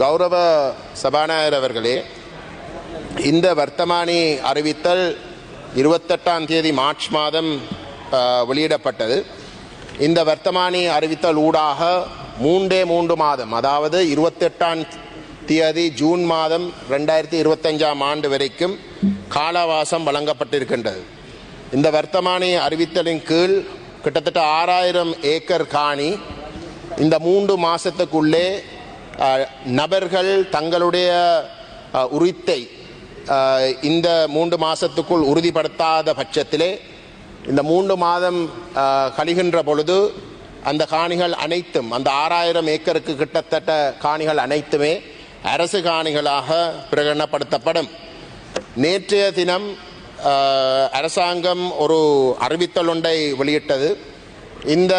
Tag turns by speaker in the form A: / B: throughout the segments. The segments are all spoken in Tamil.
A: கௌரவ சபாநாயகர் அவர்களே இந்த வர்த்தமானி அறிவித்தல் இருபத்தெட்டாம் தேதி மார்ச் மாதம் வெளியிடப்பட்டது. இந்த வர்த்தமானி அறிவித்தல் ஊடாக மூன்றே மூன்று மாதம் அதாவது இருபத்தெட்டாம் தேதி ஜூன் மாதம் ரெண்டாயிரத்தி இருபத்தஞ்சாம் ஆண்டு வரைக்கும் காலவாசம் வழங்கப்பட்டிருக்கின்றது. இந்த வர்த்தமானி அறிவித்தலின் கீழ் கிட்டத்தட்ட ஆறாயிரம் ஏக்கர் காணி இந்த மூன்று மாதத்துக்குள்ளே நபர்கள் தங்களுடைய உரித்தை இந்த மூன்று மாதத்துக்குள் உறுதிப்படுத்தாத பட்சத்திலே இந்த மூன்று மாதம் கழிகின்ற பொழுது அந்த காணிகள் அனைத்தும் அந்த ஆறாயிரம் ஏக்கருக்கு கிட்டத்தட்ட காணிகள் அனைத்துமே அரசு காணிகளாக பிரகடனப்படுத்தப்படும். நேற்றைய தினம் அரசாங்கம் ஒரு அறிவித்தல் ஒன்றை வெளியிட்டது. இந்த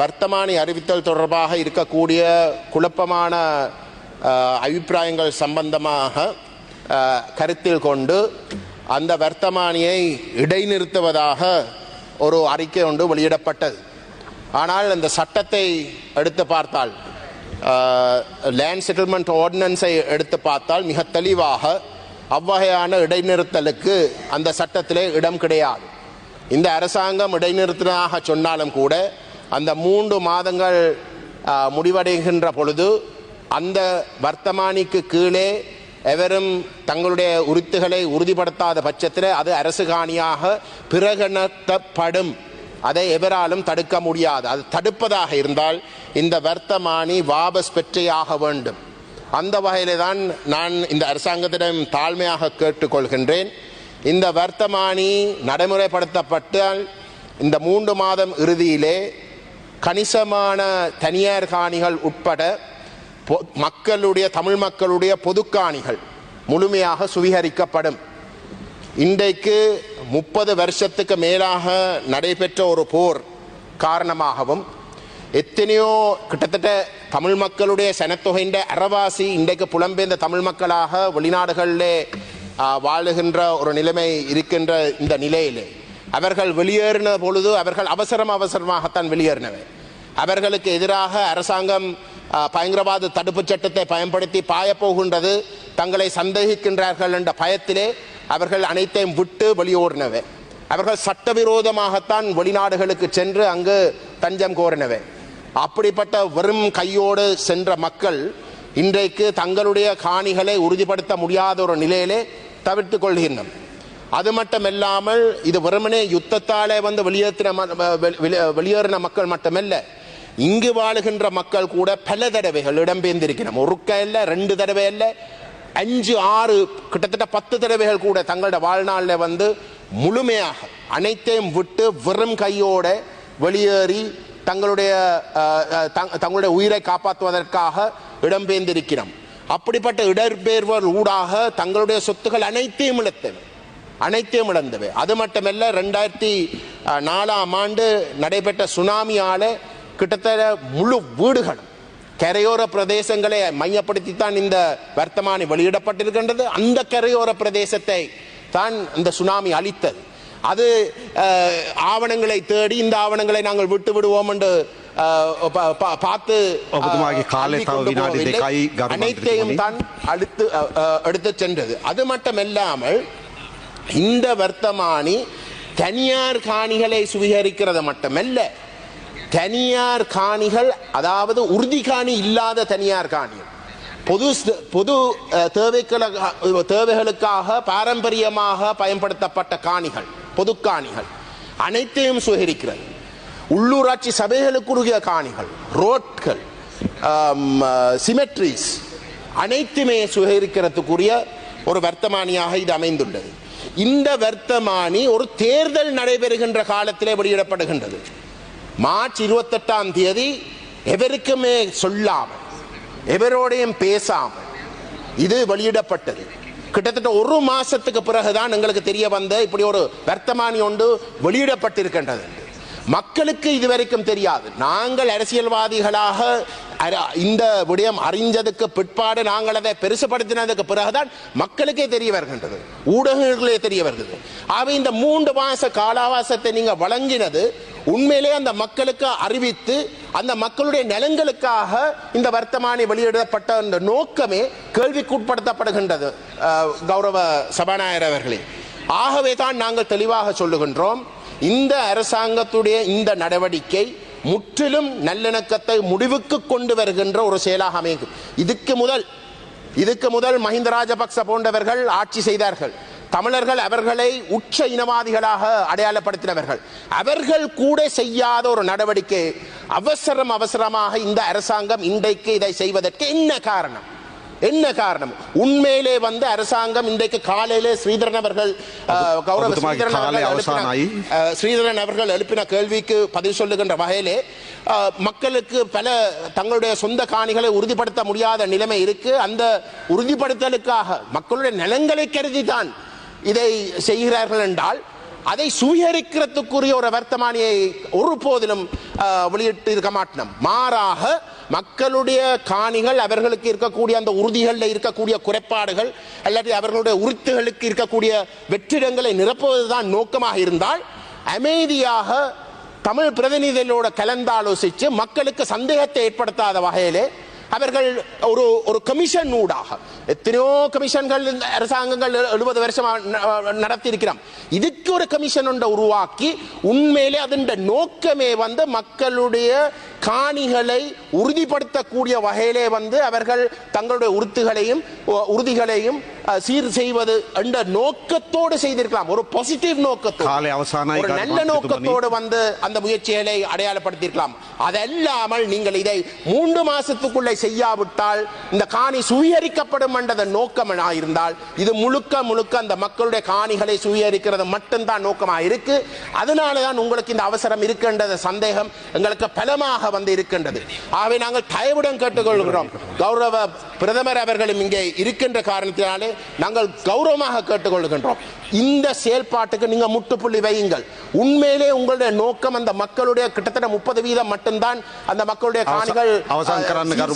A: வர்த்தமானி அறிவித்தல் தொடர்பாக இருக்கக்கூடிய குழப்பமான அபிப்பிராயங்கள் சம்பந்தமாக கருத்தில் கொண்டு அந்த வர்த்தமானியை இடைநிறுத்துவதாக ஒரு அறிக்கை ஒன்று வெளியிடப்பட்டது. ஆனால் அந்த சட்டத்தை எடுத்து பார்த்தால் லேண்ட் செட்டில்மெண்ட் ஆர்டினன்ஸை எடுத்து பார்த்தால் மிக தெளிவாக அவ்வகையான இடைநிறுத்தலுக்கு அந்த சட்டத்திலே இடம் கிடையாது. இந்த அரசாங்கம் இடைநிறுத்தினதாக சொன்னாலும் கூட அந்த மூன்று மாதங்கள் முடிவடைகின்ற பொழுது அந்த வர்த்தமானிக்கு கீழே எவரும் தங்களுடைய உரித்துகளை உறுதிப்படுத்தாத பட்சத்தில் அது அரசு காணியாக பிரகடனத்தப்படும் அதை எவராலும் தடுக்க முடியாது. அது தடுப்பதாக இருந்தால் இந்த வர்த்தமானி வாபஸ் பெற்றேயாக வேண்டும். அந்த வகையில்தான் நான் இந்த அரசாங்கத்திடம் தாழ்மையாக கேட்டுக்கொள்கின்றேன். இந்த வர்த்தமானி நடைமுறைப்படுத்தப்பட்டால் இந்த மூன்று மாதம் இறுதியிலே கணிசமான தனியார் காணிகள் உட்பட பொ- மக்களுடைய தமிழ் மக்களுடைய பொதுக்காணிகள் முழுமையாக சுவீகரிக்கப்படும். இன்றைக்கு முப்பது வருஷத்துக்கு மேலாக நடைபெற்ற ஒரு போர் காரணமாகவும் எத்தனையோ கிட்டத்தட்ட தமிழ் மக்களுடைய சனத்தொகையின் அறவாசி இன்றைக்கு புலம்பெயர்ந்த தமிழ் மக்களாக வெளிநாடுகளிலே வாழுகின்ற ஒரு நிலைமை இருக்கின்ற இந்த நிலையிலே. அவர்கள் வெளியேறின பொழுது அவர்கள் அவசரம் அவசரமாகத்தான் வெளியேறினவை. அவர்களுக்கு எதிராக அரசாங்கம் பயங்கரவாத தடுப்புச் சட்டத்தை பயன்படுத்தி பாயப்போகின்றது தங்களை சந்தேகிக்கின்றார்கள் என்ற பயத்திலே அவர்கள் அனைத்தையும் விட்டு வெளியோடினவை அவர்கள் சட்டவிரோதமாகத்தான் வெளிநாடுகளுக்கு சென்று அங்கு தஞ்சம் கோரினவை. அப்படிப்பட்ட வெறும் கையோடு சென்ற மக்கள் இன்றைக்கு தங்களுடைய காணிகளை உறுதிப்படுத்த முடியாத ஒரு நிலையிலே தவிர்த்து கொள்கின்றனர் அது மட்டுமல்லாமல் இது வெறுமனே யுத்தத்தாலே வந்து வெளியேற்றின வெளியேறின மக்கள் மட்டுமல்ல இங்கு வாழுகின்ற மக்கள் கூட பல தடவைகள் இடம்பெயர்ந்திருக்கிறோம் ஒருக்க இல்ல ரெண்டு தடவை இல்ல அஞ்சு ஆறு கிட்டத்தட்ட பத்து தடவைகள் கூட தங்களோட வாழ்நாளில் வந்து முழுமையாக அனைத்தையும் விட்டு வெறும் கையோட வெளியேறி தங்களுடைய தங்களுடைய உயிரை காப்பாற்றுவதற்காக இடம்பெயர்ந்திருக்கிறோம். அப்படிப்பட்ட இடம்பெயர்வர் ஊடாக தங்களுடைய சொத்துக்கள் அனைத்தையும் இழந்தவை அனைத்தையும் இழந்தவை. அது மட்டுமல்ல ரெண்டாயிரத்தி நாலாம் ஆண்டு நடைபெற்ற சுனாமியால் கிட்டத்தட்ட முழு வீடுகளும் கரையோர பிரதேசங்களை மையப்படுத்தித்தான் இந்த வர்த்தமானி வெளியிடப்பட்டிருக்கின்றது. அந்த கரையோர பிரதேசத்தை தான் இந்த சுனாமி அளித்தது அது ஆவணங்களை தேடி இந்த ஆவணங்களை நாங்கள் விட்டு விடுவோம் என்று பார்த்து அனைத்தையும் தான் அடுத்து எடுத்து சென்றது. அது மட்டுமல்லாமல் இந்த வர்த்தமானி தனியார் காணிகளை சுவீகரிக்கிறது மட்டுமல்ல தனியார் காணிகள் அதாவது உறுதி காணி இல்லாத தனியார் காணிகள். பொது பொது தேவைக்கள தேவைகளுக்காக பாரம்பரியமாக பயன்படுத்தப்பட்ட காணிகள் பொது காணிகள் அனைத்தையும் சுகரிக்கிறது உள்ளூராட்சி சபைகளுக்குரிய காணிகள் ரோட்கள் சிமெட்ரிஸ் அனைத்துமே சுகரிக்கிறதுக்குரிய ஒரு வர்த்தமானியாக இது அமைந்துள்ளது. இந்த வர்த்தமானி ஒரு தேர்தல் நடைபெறுகின்ற காலத்திலே வெளியிடப்படுகின்றது. மார்ச் இருபத்தெட்டாம் தேதி எவருக்குமே சொல்லாமல் எவரோடையும் பேசாமல் இது வெளியிடப்பட்டது. கிட்டத்தட்ட ஒரு மாசத்துக்கு பிறகுதான் எங்களுக்கு தெரிய வந்த இப்படி ஒரு வர்த்தமானி ஒன்று வெளியிடப்பட்டிருக்கின்றது. மக்களுக்கு இதுவரைக்கும் தெரியாது. நாங்கள் அரசியல்வாதிகளாக இந்த விடயம் அறிஞ்சதுக்கு பிற்பாடு நாங்கள் அதை பெருசுபடுத்தினதுக்கு பிறகுதான் மக்களுக்கே தெரிய வருகின்றது. ஊடகங்களே தெரிய வருகிறது. அவை இந்த மூன்று மாச காலாவாசத்தை நீங்கள் வழங்கினது உண்மையிலே அந்த மக்களுக்கு அறிவித்து அந்த மக்களுடைய நலன்களுக்காக இந்த வர்த்தமானி வெளியிடப்பட்ட அந்த நோக்கமே கேள்விக்குட்படுத்தப்படுகின்றது கௌரவ சபாநாயகர் அவர்களே. ஆகவே தான் நாங்கள் தெளிவாக சொல்லுகின்றோம். இந்த அரசாங்கத்துடைய இந்த நடவடிக்கை முற்றிலும் நல்லிணக்கத்தை முடிவுக்கு கொண்டு வருகின்ற ஒரு செயலாக அமையும். இதுக்கு முதல் இதுக்கு முதல் மஹிந்த ராஜபக்ச போன்றவர்கள் ஆட்சி செய்தார்கள். தமிழர்கள் அவர்களை உச்ச இனவாதிகளாக அடையாளப்படுத்தினவர்கள். அவர்கள் கூட செய்யாத ஒரு நடவடிக்கை அவசரம் அவசரமாக இந்த அரசாங்கம் இன்றைக்கு இதை செய்வதற்கு என்ன காரணம்? என்ன காரணம்? உண்மையிலே வந்து அரசாங்கம் இன்றைக்கு காலையிலே ஸ்ரீதரன் அவர்கள் கௌரவ ஸ்ரீதரன் அவர்கள் ஸ்ரீதரன் அவர்கள் எழுப்பின கேள்விக்கு பதில் சொல்லுகின்ற வகையிலே மக்களுக்கு பல தங்களுடைய சொந்த காணிகளை உறுதிப்படுத்த முடியாத நிலைமை இருக்கு. அந்த உறுதிப்படுத்தலுக்காக மக்களுடைய நலங்களை கருதி தான் இதை செய்கிறார்கள் என்றால் அதை சுவீகரிக்கிறதுக்குரிய ஒரு வர்த்தமானியை ஒருபோதிலும் வெளியிட்டு இருக்க மாட்டோம் மாறாக மக்களுடைய காணிகள் அவர்களுக்கு இருக்கக்கூடிய அந்த உறுதிகளில் இருக்கக்கூடிய குறைபாடுகள் அல்லது அவர்களுடைய உறுத்துகளுக்கு இருக்கக்கூடிய வெற்றிடங்களை நிரப்புவதுதான் நோக்கமாக இருந்தால் அமைதியாக தமிழ் பிரதிநிதிகளோட கலந்தாலோசித்து மக்களுக்கு சந்தேகத்தை ஏற்படுத்தாத வகையிலே அவர்கள் ஒரு ஒரு கமிஷன் ஊடாக எத்தனையோ கமிஷன்கள் இந்த அரசாங்கங்கள் எழுபது வருஷம் நடத்தியிருக்கிறோம். இதுக்கு ஒரு கமிஷன் ஒன்றை உருவாக்கி உண்மையிலே அதன் நோக்கமே வந்து மக்களுடைய காணிகளை உறுதிப்படுத்தக்கூடிய வகையிலே வந்து அவர்கள் தங்களுடைய உறுத்துகளையும் உறுதிகளையும் சீர் செய்வது என்ற நோக்கத்தோடு செய்திருக்கலாம். ஒரு பாசிட்டிவ் நோக்கத்தோடு.
B: காலை அவசானாய்
A: ஒரு நல்ல நோக்கத்தோடு வந்து அந்த முயற்சிகளை அடையாளப்படுத்தியிருக்கலாம். அதல்லாமல் நீங்கள் இதை மூன்று மாசத்துக்குள்ளே செய்யாவிட்டால் இந்த காணி சுவீகரிக்கப்படும் என்றத நோக்கம் இருந்தால் இது முழுக்க முழுக்க அந்த மக்களுடைய காணிகளை சுவீகரிக்கிறது மட்டும்தான் நோக்கமாக இருக்கு அதனால தான் உங்களுக்கு இந்த அவசரம் இருக்கின்றது சந்தேகம் எங்களுக்கு பலமாக வந்து இருக்கின்றது. ஆகவே நாங்கள் தயவுடன் கேட்டுக்கொள்கிறோம். கௌரவ பிரதமர் அவர்களும் இங்கே இருக்கின்ற காரணத்தினாலே நாங்கள் கௌரவமாக கேட்டுக்கொள்கின்றோம். இந்த செயல்பாட்டுக்கு நீங்க முட்டுப்புள்ளி வையுங்கள். உண்மையிலே உங்களுடைய நோக்கம் அந்த மக்களுடைய கிட்டத்தட்ட முப்பது வீதம் மட்டும்தான் அந்த மக்களுடைய காணிகள்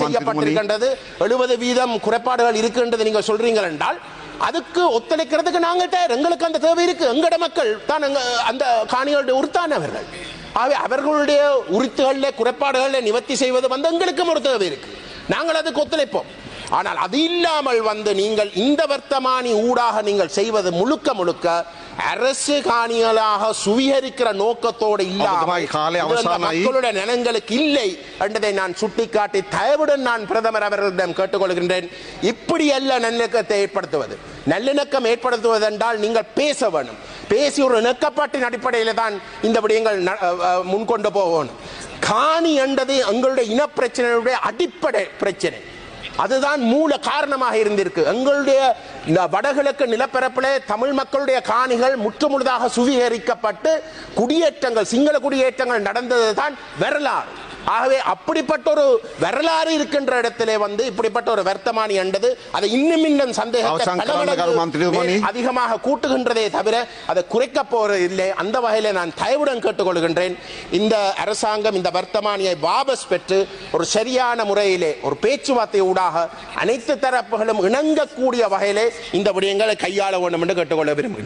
A: செய்யப்பட்டிருக்கின்றது. எழுபது வீதம் குறைபாடுகள் இருக்கின்றது நீங்க சொல்றீங்க என்றால் அதுக்கு ஒத்துழைக்கிறதுக்கு நாங்கள் தயார் எங்களுக்கு அந்த தேவை இருக்கு. எங்கட மக்கள் தான் அந்த காணிகளுடைய உறுத்தானவர்கள் ஆகவே அவர்களுடைய உரித்துகளில் குறைபாடுகளை நிவர்த்தி செய்வது வந்து எங்களுக்கும் ஒரு தேவை இருக்கு. நாங்கள் அதுக்கு ஒத்துழைப்போம். ஆனால் அது இல்லாமல் வந்து நீங்கள் இந்த வர்த்தமானி ஊடாக நீங்கள் செய்வது முழுக்க முழுக்க அரசு காணிகளாக சுவீகரிக்கிற நோக்கத்தோடு இல்லாமல். மக்களுடைய நலன்களுக்கு இல்லை என்றதை நான் சுட்டிக்காட்டி தயவுடன் நான் பிரதமர் அவர்களிடம் கேட்டுக்கொள்கின்றேன். இப்படி அல்ல நல்லிணக்கத்தை ஏற்படுத்துவது. நல்லிணக்கம் ஏற்படுத்துவதென்றால் நீங்கள் பேச வேணும். பேசி ஒரு இணக்கப்பாட்டின் அடிப்படையில் தான் இந்த விடயங்கள் முன்கொண்டு போகணும். காணி என்றது எங்களுடைய இனப்பிரச்சனையுடைய அடிப்படை பிரச்சனை. அதுதான் மூல காரணமாக இருந்திருக்கு. எங்களுடைய இந்த வடகிழக்கு நிலப்பரப்பில் தமிழ் மக்களுடைய காணிகள் முற்றுமுழுதாக சுவீகரிக்கப்பட்டு குடியேற்றங்கள் சிங்கள குடியேற்றங்கள் நடந்தது தான் வரலாறு. ஆகவே அப்படிப்பட்ட ஒரு வரலாறு இருக்கின்ற இடத்திலே வந்து இப்படிப்பட்ட ஒரு வர்த்தமானி என்றது அதை இன்னும் இன்னும் சந்தேகத்தை அதிகமாக கூட்டுகின்றதே தவிர அதை குறைக்க போறது இல்லை அந்த வகையில நான் தயவுடன் கேட்டுக்கொள்கின்றேன். இந்த அரசாங்கம் இந்த வர்த்தமானியை வாபஸ் பெற்று ஒரு சரியான முறையிலே ஒரு பேச்சுவார்த்தை ஊடாக அனைத்து தரப்புகளும் இணங்கக்கூடிய வகையிலே இந்த விடயங்களை கையாள வேண்டும் என்று கேட்டுக்கொள்ள விரும்புகின்றேன்